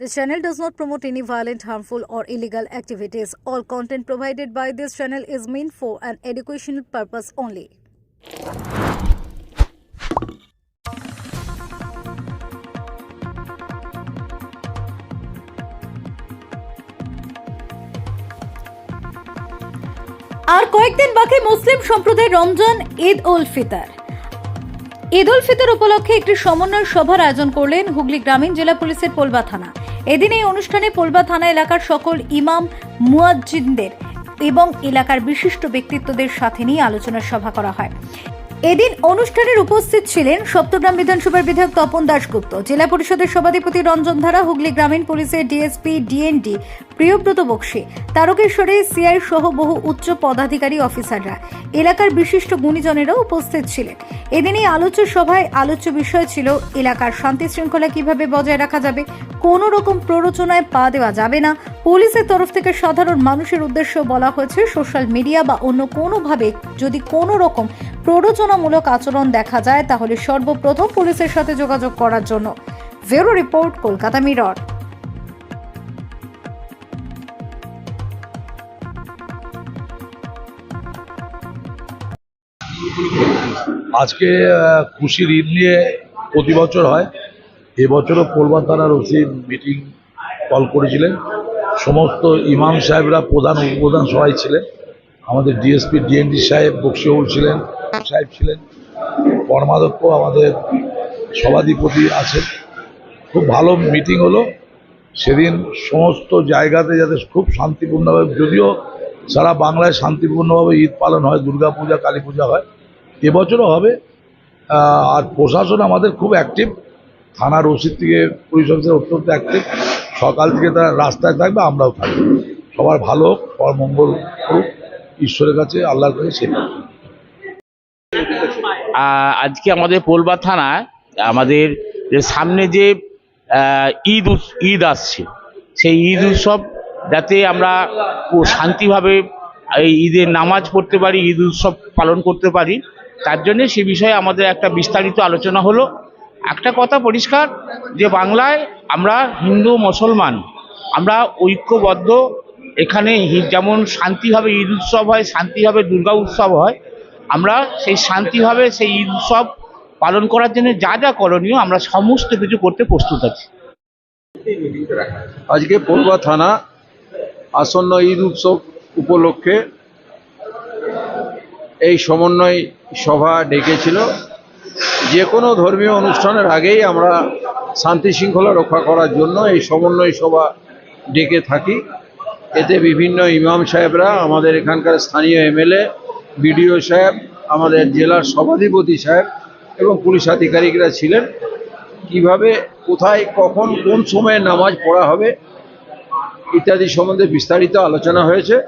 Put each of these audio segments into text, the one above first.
This channel does not promote any violent, harmful, or illegal activities. All content provided by this channel is meant for an educational purpose only. আর কয়েকদিন বাকি মুসলিম সম্প্রদায়ের রমজান ঈদ উল ফিতর ঈদ উল ফিতর উপলক্ষে একটি সমন্বয় সভার আয়োজন করলেন হুগলি গ্রামীণ জেলা পুলিশের পোলবা থানা। এদিন এই অনুষ্ঠানে পোলবা থানা এলাকার সকল ইমাম, মুয়াজ্জিনদের এবং এলাকার বিশিষ্ট ব্যক্তিত্বদের সাথে নিয়ে আলোচনা সভা করা হয়। এদিন অনুষ্ঠানের উপস্থিত ছিলেন সপ্তগ্রাম বিধানসভার বিধায়ক তপন দাশগুপ্ত, জেলা পরিষদের সভাধিপতি রঞ্জন ধারা, হুগলি গ্রামীণ পুলিশের ডিএসপি ডিএনডি প্রিয়ব্রত বক্সি, তারকেশ্বরে সিআই সহ বহু উচ্চ পদাধিকারী অফিসাররা, এলাকার বিশিষ্ট গুণীজনেরাও উপস্থিত ছিলেন। এদিন এই আলোচ্য সভায় আলোচ্য বিষয় ছিল এলাকার শান্তি শৃঙ্খলা কীভাবে বজায় রাখা যাবে, কোনো রকম প্ররোচনায় পা দেওয়া যাবে না, পুলিশের তরফ থেকে সাধারণ মানুষের উদ্দেশ্য বলা হয়েছে সোশ্যাল মিডিয়া বা অন্য কোনোভাবে যদি কোনো রকম প্ররোচনামূলক আচরণ দেখা যায়, তাহলে সর্বপ্রথম পুলিশের সাথে যোগাযোগ করার জন্য। Bureau report, Kolkata Mirror. আজকে খুশির ঈদ নিয়ে প্রতি বছর হয়। এবছরও কোলবার থানার ওসি মিটিং কল করেছিলেন। সমস্ত ইমাম সাহেবরা প্রধান, উপপ্রধান সবাই ছিলেন। আমাদের ডিএসপি ডিএনডি সাহেব বক্সিউল ছিলেন, সাহেব ছিলেন কর্মাধ্যক্ষ আমাদের সভাধিপতি আছেন। খুব ভালো মিটিং হলো। সেদিন সমস্ত জায়গাতে যাতে খুব শান্তিপূর্ণভাবে, যদিও সারা বাংলায় শান্তিপূর্ণভাবে ঈদ পালন হয় দুর্গা পূজা কালী পূজা হয়, এবছরও হবে। আর প্রশাসন আমাদের খুব অ্যাক্টিভ থানার ওসির থেকে, পুলিশ অত্যন্ত অ্যাক্টিভ সকাল থেকে তারা রাস্তায় থাকবে, আমরাও থাকব। সবার ভালো হোক, সবার মঙ্গল করুক। ঈশ্বরের কাছে আল্লাহর কাছে আহ, আজকে আমাদের পোলবা থানায় আমাদের যে সামনে যে ঈদ ঈদ আসছে সেই ঈদ উৎসব যাতে আমরা শান্তিভাবে এই ঈদের নামাজ পড়তে পারি ঈদ উৎসব পালন করতে পারি তার জন্যে সে বিষয়ে আমাদের একটা বিস্তারিত আলোচনা হলো। একটা কথা পরিষ্কার যে বাংলায় আমরা হিন্দু মুসলমান আমরা ঐক্যবদ্ধ এখানে যেমন শান্তিভাবে ঈদ উৎসব হয়, শান্তিভাবে দুর্গা উৎসব হয়, আমরা সেই শান্তিভাবে সেই ঈদ উৎসব পালন করার জন্য যা যা করণীয় আমরা সমস্ত কিছু করতে প্রস্তুত আছি। আজকে পড়ুয়া থানা আসন্ন ঈদ উৎসব উপলক্ষে এই সমন্বয় সভা ডেকেছিল। যে কোনো ধর্মীয় অনুষ্ঠানের আগেই আমরা শান্তি শৃঙ্খলা রক্ষা করার জন্য এই সমন্বয় সভা ডেকে থাকি। এতে বিভিন্ন ইমাম সাহেবরা, আমাদের এখানকার স্থানীয় এমএলএ, বিডিও সাহেব, আমাদের জেলার সভাধিপতি সাহেব এবং পুলিশ আধিকারিকরা ছিলেন। কীভাবে, কোথায়, কখন, কোন সময়ে নামাজ পড়া হবে, ইত্যাদি সম্বন্ধে বিস্তারিত আলোচনা হয়েছে।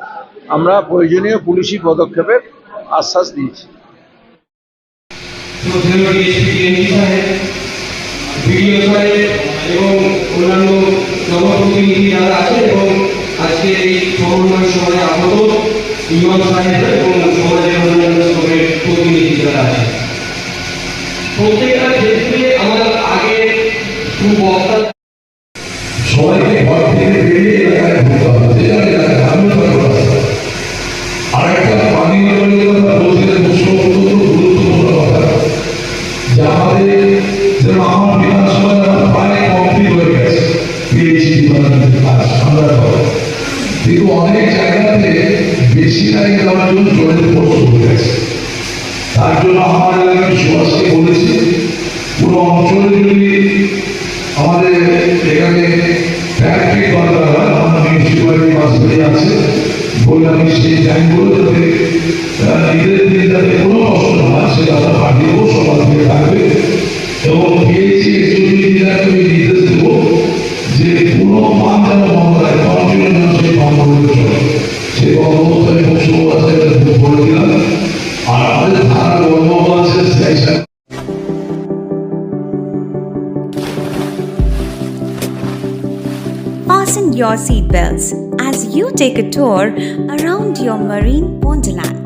আমরা প্রয়োজনীয় পুলিশি পদক্ষেপের আশ্বাস দিয়েছি। এবং আমার সুবক্তা সবাইকে ঘর আর একটা প্রশ্ন অত্যন্ত গুরুত্বপূর্ণ কথা। যে আমাদের আমার বিধানসভা যেন প্রায় কমপ্লিট হয়ে গেছে পিএইচডি ডিপার্টমেন্টের আমরা বেশি লাইন দেওয়ার জন্য জলের প্রশ্ন হয়ে গেছে। তার জন্য আমার এলাকার সুভাষকে বলেছি, পুরো অঞ্চলে যদি আমাদের এখানে ফ্যাক্টরি দরকার হয়, আমার মিউনিসিপালিটি হসপিটাল আছে বলে আমি সেই ট্যাঙ্কগুলো যাতে সেই কর্মবস্থায় খুব সুন্দর আছে বলে দিলাম আর আমাদের থানার কর্মবল আছে সেই সাহেব Fasten your seatbelts as you take a tour around your marine wonderland.